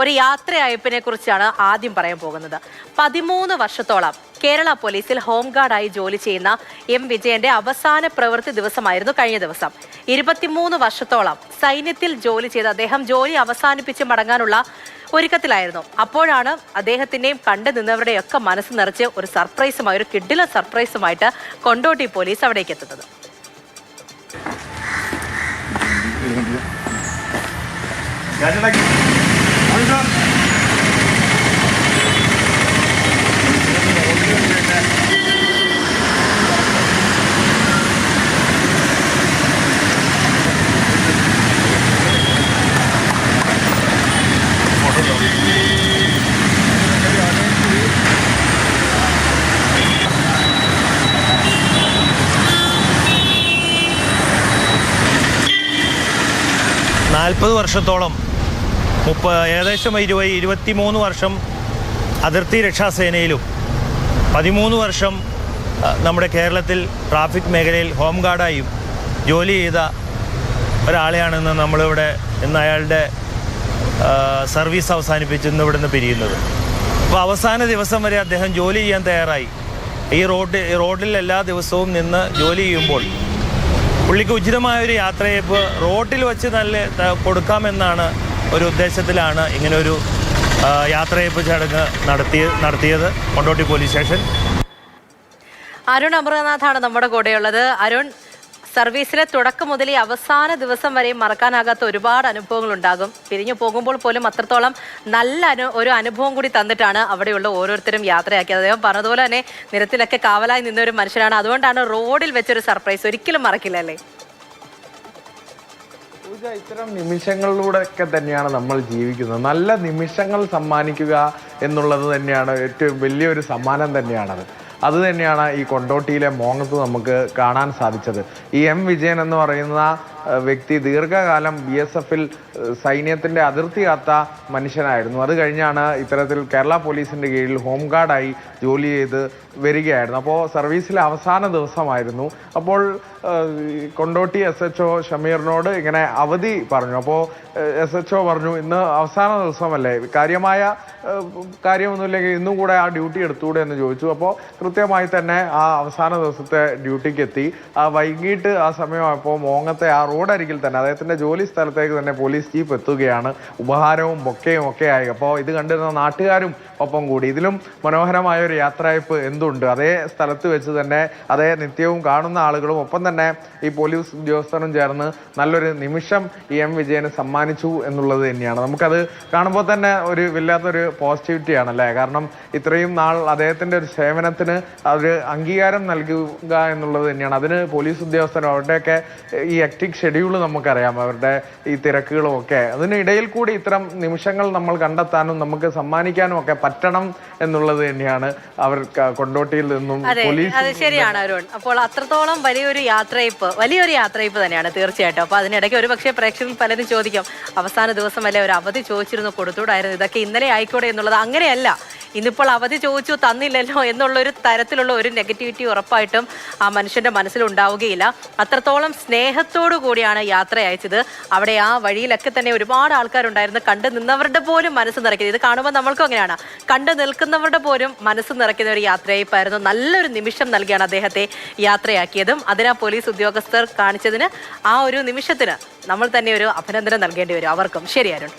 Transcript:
ഒരു യാത്രയയപ്പിനെ കുറിച്ചാണ് ആദ്യം പറയാൻ പോകുന്നത്. പതിമൂന്ന് വർഷത്തോളം കേരള പോലീസിൽ ഹോംഗാർഡായി ജോലി ചെയ്യുന്ന എം വിജയന്റെ അവസാന പ്രവൃത്തി ദിവസമായിരുന്നു കഴിഞ്ഞ ദിവസം. ഇരുപത്തിമൂന്ന് വർഷത്തോളം സൈന്യത്തിൽ ജോലി ചെയ്ത അദ്ദേഹം ജോലി അവസാനിപ്പിച്ച് മടങ്ങാനുള്ള ഒരുക്കത്തിലായിരുന്നു. അപ്പോഴാണ് അദ്ദേഹത്തിന്റെയും കണ്ടു നിന്നവരുടെയൊക്കെ മനസ്സ് നിറച്ച് ഒരു സർപ്രൈസുമായി ഒരു കിഡില സർപ്രൈസുമായിട്ട് കൊണ്ടോട്ടി പോലീസ് അവിടേക്ക് എത്തുന്നത്. നാൽപ്പത് വർഷത്തോളം മുപ്പ ഏകദേശം ഇരുപത് ഇരുപത്തി മൂന്ന് വർഷം അതിർത്തി രക്ഷാസേനയിലും പതിമൂന്ന് വർഷം നമ്മുടെ കേരളത്തിൽ ട്രാഫിക് മേഖലയിൽ ഹോം ഗാർഡായും ജോലി ചെയ്ത ഒരാളെയാണെന്ന് നമ്മളിവിടെ ഇന്ന് അയാളുടെ സർവീസ് അവസാനിപ്പിച്ച് ഇന്ന് ഇവിടുന്ന് പിരിയുന്നത്. അപ്പോൾ അവസാന ദിവസം വരെ അദ്ദേഹം ജോലി ചെയ്യാൻ തയ്യാറായി. ഈ റോഡ് റോഡിൽ എല്ലാ ദിവസവും നിന്ന് ജോലി ചെയ്യുമ്പോൾ പുള്ളിക്ക് ഉചിതമായ ഒരു യാത്രയപ്പ് റോട്ടിൽ വെച്ച് നല്ല കൊടുക്കാമെന്നാണ് ഒരു ഉദ്ദേശത്തിലാണ് ഇങ്ങനൊരു ഒരു യാത്രയപ്പ് ചടങ്ങ് നടത്തിയ നടത്തിയത് കൊണ്ടോട്ടി പോലീസ് സ്റ്റേഷൻ. അരുൺ അമൃതനാഥാണ് നമ്മുടെ കൂടെയുള്ളത്. അരുൺ സർവീസിലെ തുടക്കം മുതൽ ഈ അവസാന ദിവസം വരെ മറക്കാനാകാത്ത ഒരുപാട് അനുഭവങ്ങൾ ഉണ്ടാകും പിരിഞ്ഞു പോകുമ്പോൾ പോലും അത്രത്തോളം നല്ല അനു ഒരു അനുഭവം കൂടി തന്നിട്ടാണ് അവിടെയുള്ള ഓരോരുത്തരും യാത്രയാക്കിയത്. അദ്ദേഹം പറഞ്ഞതുപോലെ തന്നെ നിരത്തിലൊക്കെ കാവലായി നിന്ന ഒരു മനുഷ്യനാണ്. അതുകൊണ്ടാണ് റോഡിൽ വെച്ചൊരു സർപ്രൈസ് ഒരിക്കലും മറക്കില്ല അല്ലേ? പൂജ ഇത്തരം നിമിഷങ്ങളിലൂടെ ഒക്കെ തന്നെയാണ് നമ്മൾ ജീവിക്കുന്നത്. നല്ല നിമിഷങ്ങൾ സമ്മാനിക്കുക എന്നുള്ളത് തന്നെയാണ് ഏറ്റവും വലിയൊരു സമ്മാനം തന്നെയാണത്. അത് തന്നെയാണ് ഈ കൊണ്ടോട്ടിയിലെ മോങ്ങത്ത് നമുക്ക് കാണാൻ സാധിച്ചത്. ഈ എം വിജയൻ എന്ന് പറയുന്ന വ്യക്തി ദീർഘകാലം ബി എസ് എഫിൽ സൈന്യത്തിന്റെ അതിർത്തി കാത്ത മനുഷ്യനായിരുന്നു. അത് കഴിഞ്ഞാണ് ഇത്തരത്തിൽ കേരള പോലീസിന്റെ കീഴിൽ ഹോം ഗാർഡായി ജോലി ചെയ്ത് വരികയായിരുന്നു. അപ്പോൾ സർവീസിലെ അവസാന ദിവസമായിരുന്നു. അപ്പോൾ കൊണ്ടോട്ടി എസ് എച്ച് ഒ ഷമീറിനോട് ഇങ്ങനെ അവധി പറഞ്ഞു. അപ്പോൾ എസ് എച്ച് ഒ പറഞ്ഞു ഇന്ന് അവസാന ദിവസമല്ലേ? കാര്യമായ കാര്യമൊന്നുമില്ലെങ്കിൽ ഇന്നും കൂടെ ആ ഡ്യൂട്ടി എടുത്തുകൂടെ എന്ന് ചോദിച്ചു. അപ്പോൾ കൃത്യമായി തന്നെ ആ അവസാന ദിവസത്തെ ഡ്യൂട്ടിക്ക് എത്തി ആ വൈകിട്ട് ആ സമയമായപ്പോൾ മോങ്ങത്തെ ആ റോഡരികിൽ തന്നെ അദ്ദേഹത്തിന്റെ ജോലി സ്ഥലത്തേക്ക് തന്നെ പോലീസ് ജീപ്പ് എത്തുകയാണ്. ഉപഹാരവും ബൊക്കയും ഒക്കെ ആയി. അപ്പോൾ ഇത് കണ്ടിരുന്ന നാട്ടുകാരും ഒപ്പം കൂടി. ഇതിലും മനോഹരമായ ഒരു യാത്രയപ്പ് എന്തുണ്ട്? അതേ സ്ഥലത്ത് വെച്ച് തന്നെ അതേ നിത്യവും കാണുന്ന ആളുകളും ഒപ്പം തന്നെ ഈ പോലീസ് ഉദ്യോഗസ്ഥരും ചേർന്ന് നല്ലൊരു നിമിഷം ഈ എം വിജയന് സമ്മാനിച്ചു എന്നുള്ളത് തന്നെയാണ്. നമുക്കത് കാണുമ്പോൾ തന്നെ ഒരു വല്ലാത്തൊരു പോസിറ്റിവിറ്റി ആണല്ലേ കാരണം ഇത്രയും നാൾ അദ്ദേഹത്തിന്റെ ഒരു സേവനത്തിന് ഒരു അംഗീകാരം നൽകുക എന്നുള്ളത് തന്നെയാണ്. അതിന് പോലീസ് ഉദ്യോഗസ്ഥരും അവരുടെയൊക്കെ ഈ ആക്ടിക് ഷെഡ്യൂൾ നമുക്കറിയാം. അവരുടെ ഈ തിരക്കുകളും ഒക്കെ. അതിനിടയിൽ കൂടി ഇത്തരം നിമിഷങ്ങൾ നമ്മൾ കണ്ടെത്താനും നമുക്ക് സമ്മാനിക്കാനും ഒക്കെ പറ്റണം എന്നുള്ളത് തന്നെയാണ് അവർ കൊണ്ടോട്ടിയിൽ നിന്നും പോലീസ് അത് ശരിയാണ് അരുൺ. അപ്പോൾ അത്രത്തോളം വലിയൊരു യാത്രയപ്പ് വലിയൊരു യാത്രയപ്പ് തന്നെയാണ് തീർച്ചയായിട്ടും. അപ്പോൾ അതിനിടയ്ക്ക് ഒരു പക്ഷേ പ്രേക്ഷകരിൽ പലരും ചോദിക്കും അവസാന ദിവസം വല്ല ഒരു അവധി ചോദിച്ചിരുന്നു കൊടുത്തൂടായിരുന്നു? ഇതൊക്കെ ഇന്നലെ ആയിക്കോട്ടെ എന്നുള്ളത് അങ്ങനെയല്ല. ഇന്നിപ്പോൾ അവധി ചോദിച്ചു തന്നില്ലല്ലോ എന്നുള്ള ഒരു തരത്തിലുള്ള ഒരു നെഗറ്റിവിറ്റി ഉറപ്പായിട്ടും ആ മനുഷ്യന്റെ മനസ്സിൽ ഉണ്ടാവുകയില്ല അത്രത്തോളം സ്നേഹത്തോടു കൂടിയാണ് യാത്ര അയച്ചത്. അവിടെ ആ വഴിയിലൊക്കെ തന്നെ ഒരുപാട് ആൾക്കാരുണ്ടായിരുന്നു. കണ്ടു നിന്നവരുടെ പോലും മനസ്സ് നിറയ്ക്കുന്നത്. ഇത് കാണുമ്പോൾ നമ്മൾക്കും അങ്ങനെയാണ്. കണ്ടു നിൽക്കുന്നവരുടെ പോലും മനസ്സ് നിറയ്ക്കുന്ന ഒരു യാത്രയപ്പായിരുന്നു നല്ലൊരു നിമിഷം നൽകിയാണ് അദ്ദേഹത്തെ യാത്രയാക്കിയതും. അതിനാ പോലീസ് ഉദ്യോഗസ്ഥർ കാണിച്ചതിന് ആ ഒരു നിമിഷത്തിന് നമ്മൾ തന്നെ ഒരു അഭിനന്ദനം നൽകേണ്ടി വരും അവർക്കും. ശരി അരുൺ.